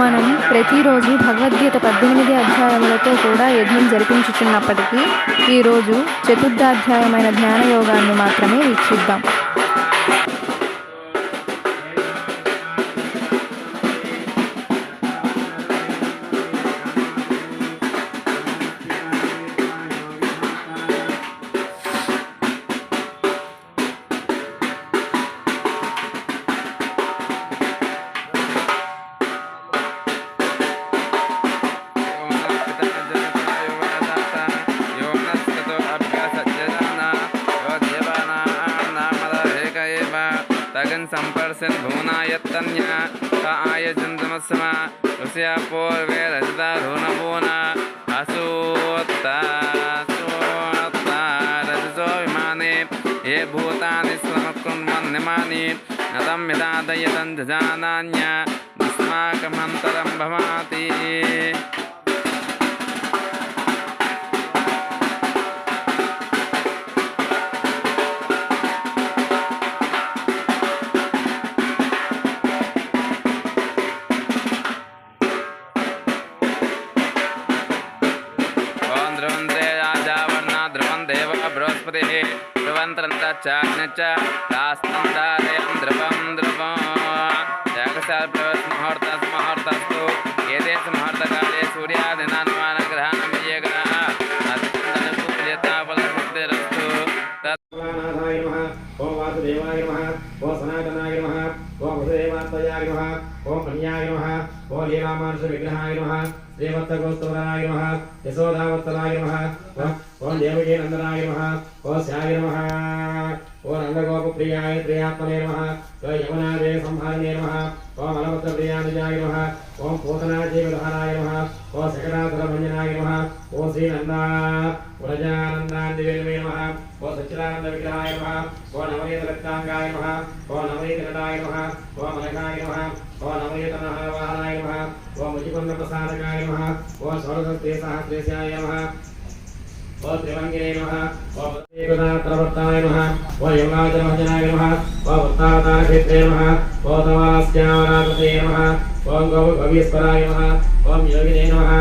మనం ప్రతిరోజు భగవద్గీత పద్దెనిమిది అధ్యాయములతో కూడా యజ్ఞం జరిపించుచున్నప్పటికీ ఈరోజు చతుర్థాధ్యాయమైన జ్ఞాన యోగాన్ని మాత్రమే వీక్షిద్దాం. संपर्शन भूना यत्तन्या स आयजन्तमस्म उसे पूर्वे रजता भूना असूता सूत्ता रजसो विमाने। ये भूतानि श्रमकुर्वन्यमानि नतं विधादयतं जजानान्य अस्माकमन्तरं स्मृतिः ध्रुवन्तरन्त च न च तास्तं धारयं ध्रुवं ध्रुवं जगसाल्प्रवस्मुहूर्तः मुहूर्तस्तु एते मुहूर्तकाले सूर्यादिनानुमानग्रहणमीयगः अत्यन्तनुपूज्यता फलशुद्धिरस्तु ॐ वासुदेवाय नमः ॐ सनातनाय नमः ॐ वसुदेवात्मजाय नमः ॐ कन्याय नमः ॐ देवामानुषविग्रहाय नमः श्रीमत्तगोस्तोराय नमः यशोदावत्तराय नमः ఓం దేవకీ నందనాయ నమః ఓం శ్యాయ నమః ఓం నందగోపప్రియాయ ప్రియాత్మనే నమః ఓం యమునాదే సంహారణే నమః ఓం అలవత్త ప్రియానుజాయ నమః ఓం పూతనాజీవధారాయ నమః ఓం శకటాసురభంజనాయ నమః ఓం శ్రీనందా వ్రజానందాందివే నమః ఓ సచ్చిదానంద విగ్రహాయ నమః ఓ నవనీత రక్తాంగాయ నమః ఓ నవనీత నటాయ నమః ఓ మలకాయ నమః ఓ నవనీత వాహనాయ నమః ఓ ముజికుంద ప్రసాదకాయ నమః ఓ షోడశస్తే సహస్రేశాయ నమః ఓ త్రివంగినే నమః ఓ ప్రవర్తాయ నమః ఓ యోగాచరభజనాయ నమః ఓ వృత్తావతారక్షేత్రే నమః ఓ తవాస్యావరాతతే నమః ఓం గౌ గవీశ్వరాయ నమః ఓం యోగినే నమః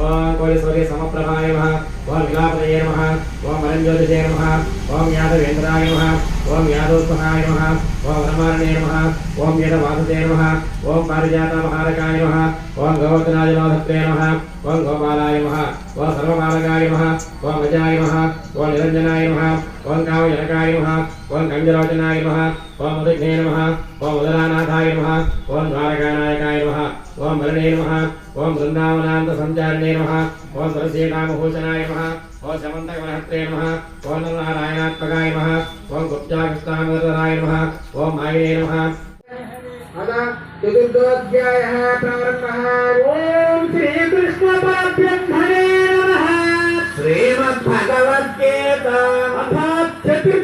ఓం కోలీశ్వరి సమప్రభాయ నమః ఓం విలాపదయే నమః ఓం వరంజ్యోతిషే నమః ఓం యాదవేంద్రాయ నమః ఓం యాదోత్మహాయ నమ ఓం వనమారణే నమ ఓం వేదవాసుదే నమ ఓం పారిజాత మహారకాయ నమ ఓం గోవర్ధనాయ గోవర్ధనాజనోధత్రే నమ ఓం గోపాలాయ నమ ఓం సర్వమాలకాయ నమ ఓం గజాయ నమ ఓం నిరంజనాయ నమ ఓం కామజనకాయ నమ ఓం కంజలోచనాయ నమ ఓం మధుఘ్నే నమ ఓం ఉదరానాథాయ నమ ఓం ద్వారకానాయకాయ నమ ఓం వరుణే నమ ఓం బృందావనాంత సంచారిణే నమ ఓం తులసీనామభూషణాయ నమః ఓం శమంతకమహత్రే నమః ఓం నారాయణాత్మకాయ నమః ఓం గుప్తాకృష్ణామరాయ నమః ఓం మాయినే నమః अथ चतुर्थोऽध्यायः प्रारम्भः ॐ श्रीकृष्णपरब्रह्मणे नमः श्रीमद्भगवद्गीता अथ चतुर्दशोऽध्यायः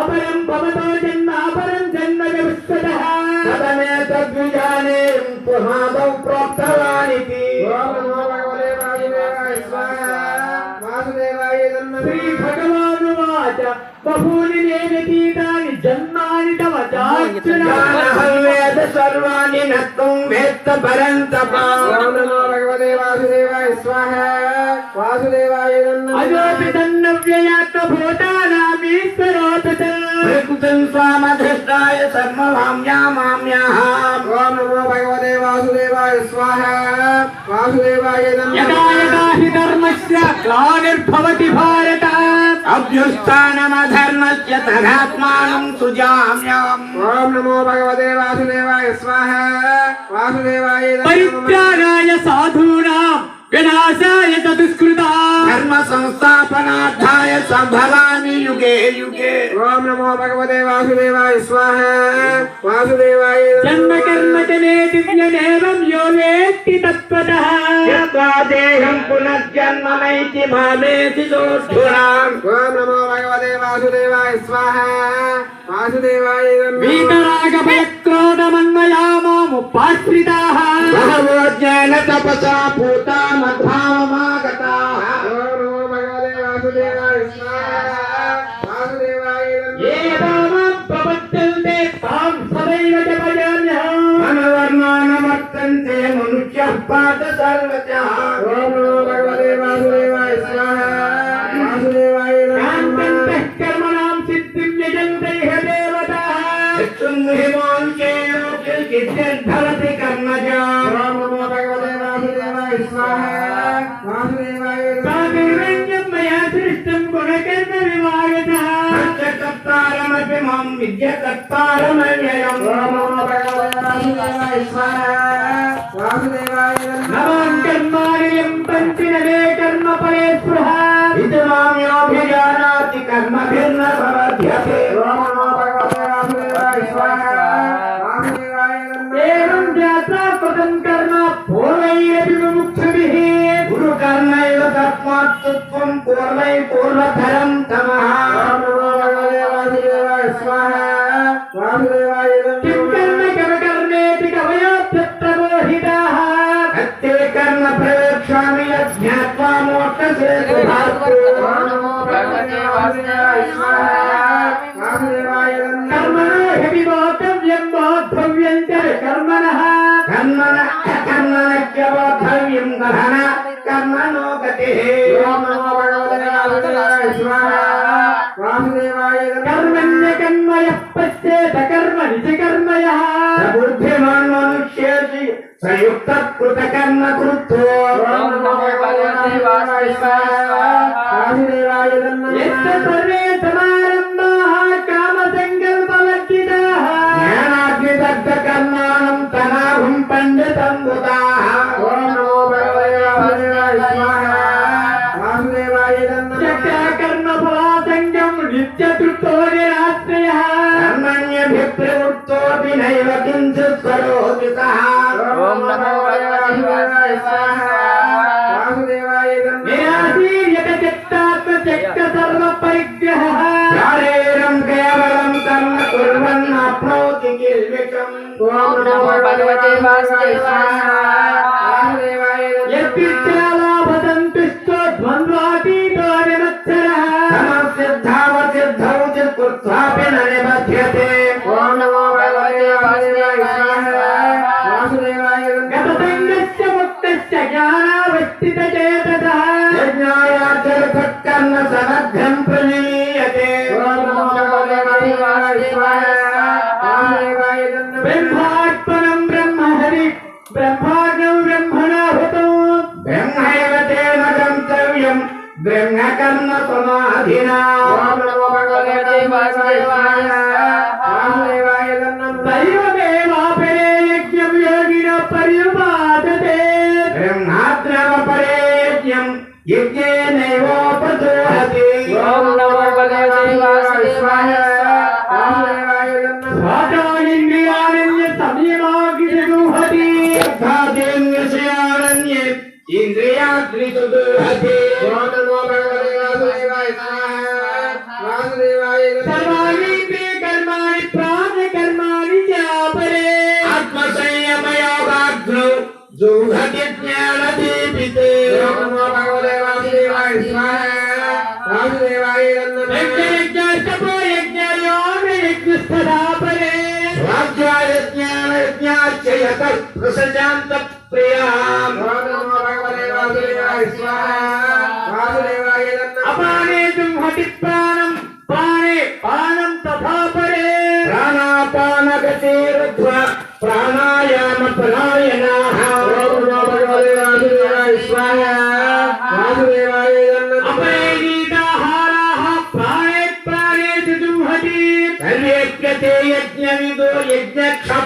अपरं भवतो जन्म अपरं जन्म विवस्वतः तदमेतद्विजानेयं त्वमादौ प्रोक्तवानिति ॐ नमो भगवते वासुदेवाय स्वाहा वासुदेवाय श्रीभगवानुवाच बहूनि मे व्यतीतानि जन्मानि तव चार्जुन वेद सर्वाणि न त्वं वेत्त परन्तप ॐ नमो भगवते वासुदेवाय स्वाहा वासुदेवाय अजोऽपि तन्नव्ययात्मभूतानामीश्वरोऽपि శ్రీం స్వామధిష్టాయ సర్వమామ్యామామ్యాః ఓం నమో భగవతే వాసుదేవాయ స్వాహ వాసుదేవాయ నమః యదా యదా హి ధర్మస్య గ్లానిర్భవతి భారత అభ్యుస్థానమధర్మస్య సుజామ్యాం నమో భగవతే వాసుదేవాయ స్వాహ వాసుదేవాయ పరిత్యాగాయ సాధూన వినాశాయ చతుష్కృతా ధర్మ సంస్థాపనార్థాయ సంభవామి యుగే యుగే ఓం నమో భగవతే వాసుదేవాయ స్వాహ. వాసుదేవాయ జన్మ కర్మ చ మే దివ్యమేవం యో వేత్తి తత్వతః. యత్వా దేహం పునర్జన్మమైతి మామేతి దోషురాం ఓం నమో భగవతే వాసుదేవాయ స్వాహ. వాసుదేవాయ వీతరాగ భయక్రోధమన్మయామోపాశ్రితాః బహవో జ్ఞాన తపసా పూతా మద్భావమాగతాః ఓం నమో భగవతే వాసుదేవాయ స్వాహ వాసుదేవాయ ఏదామాం ప్రపద్యంతే తాం సదైవ జపయామ్యహం అనవర్ణానమర్తంతే మనుష్యః పాత సర్వతః ఓం నమో வித்ய தத்தாரமயம் நமோ கர்மாரியம் பஞ்சினவே கர்ம பலேஸ்புரா இது மாமியோபிஜானாதி கர்ம பிர்ன பவத்யதே ராமோ பகவதே ராமதேவாய ஸ்வாஹா ராமதேவாய ஏவம் ஜாத்ரா பிரதம் பூர்வை பூர்வதரம் தமஹா. ராமோ స్వాహ వాసుదేవాయ కిం కర్మ కర్మేతి కవయోత్యత్రమోహితాః హత్తే కర్మ ప్రయోక్ష్యామి యజ్ఞాత్వా మోక్షసే ఓం నమో భగవతే వాసుదేవాయ స్వాహ. వాసుదేవాయ కర్మణో హి చ కర్మణః గహన కర్మణో గతిః. కర్మ కృత్వో సర్వే సమారంభాః కామ సంకల్పవర్జితాః జ్ఞానాగ్నిదగ్ధ కర్మాణం తనాహం పండితం బుధాః ओम नमो भगवते वासुदेवाय मेरासी यतचित्तात् चक्क सर्व परिग्रह शारीरं केवलं कर्म कुर्वन् आप्नोति किल्विकम् ओम नमो भगवते वासुदेवाय సమర్థం ప్రలీయతే ఓం నమో భగవతే వాసుదేవాయ వాసుదేవాయ బ్రహ్మార్పణం బ్రహ్మహరి బ్రహ్మాగ్నం బ్రహ్మణాహుతం బ్రహ్మైవ తేన గంతవ్యం బ్రహ్మకర్మ సమాధినా ఓం నమో భగవతే ప్రసజాంత ప్రియాం ఓం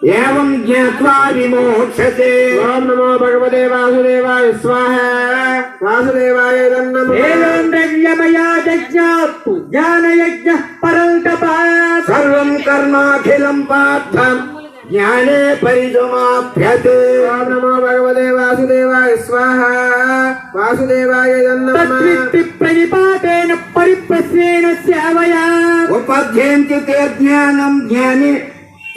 एवं ज्ञावा विमोक्षते ओम नमो भगवते वासुदेवाय स्वाहा। वासुदेवाय नमः एवं दल्यमया यज्ञः कर्माखिल परन्तपात् सर्वं कर्माखिलं ज्ञाने ओम नमो भगवते वासुदेवाय स्वाहा। वासुदेवाय नमः तद्वित्ति परिपातेन परिप्रस्येन सेवया उपध्यन्ति ते ज्ञानं ज्ञाने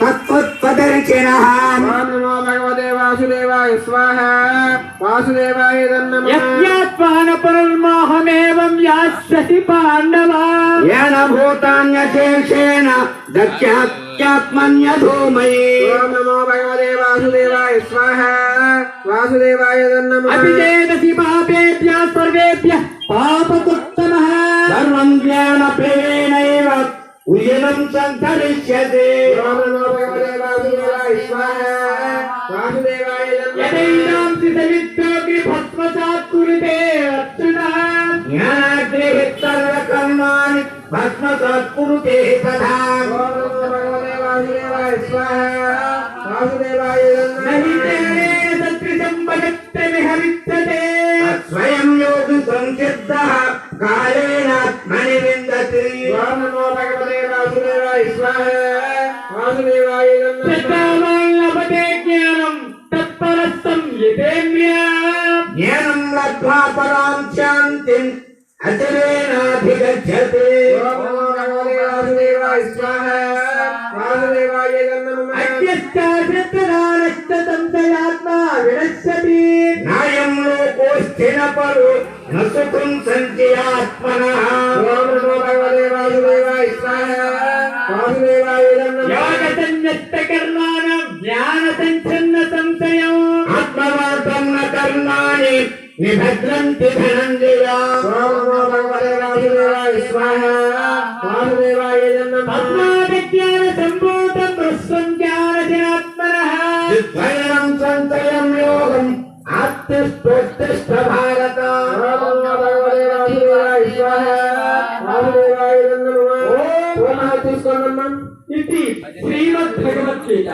तत्त्वदर्शिनः नमो भगवते वासुदेवाय स्वाहा। वासुदेवाय नमः यज्ञात्मान परमाहमेवं यास्यसि पाण्डव। येन भूतान्यशेषेण दक्षात्मन्यधूमये। ॐ नमो भगवते वासुदेवाय स्वाहा। वासुदेवाय नमः अभिचेतसि पापेभ्यः सर्वेभ्यः पापकुत्तमः सर्वं ज्ञानप्रेणैव ఉయనం సంతరిష్యతే యదైనాంసి సవిత్రోకి భస్మసాత్కురితే అర్చున జ్ఞాగ్రహిత్తర కర్మాణి భస్మసాత్కురుతే తథా పడు నసుకుం సంచి ఆత్మన. రామనమో భగవదే వాసుదేవ ఇస్రాయ వాసుదేవ ఇదన్న యాగతన్యత్త కర్మాణ జ్ఞాన సంచన్న సంశయం. ఆత్మవాసన్న కర్మాణి నిభద్రంతి ధనంజయ. రామనమో భగవదే వాసుదేవ ఇస్రాయ వాసుదేవ ఇదన్న పద్మాదిత్యాన సంభూతం రస్వం జ్ఞానజనాత్మన. సంతయం యోగం ఆత్మ స్ఫూర్తి ప్రభాయ శ్రీమద్ భగవద్గీత.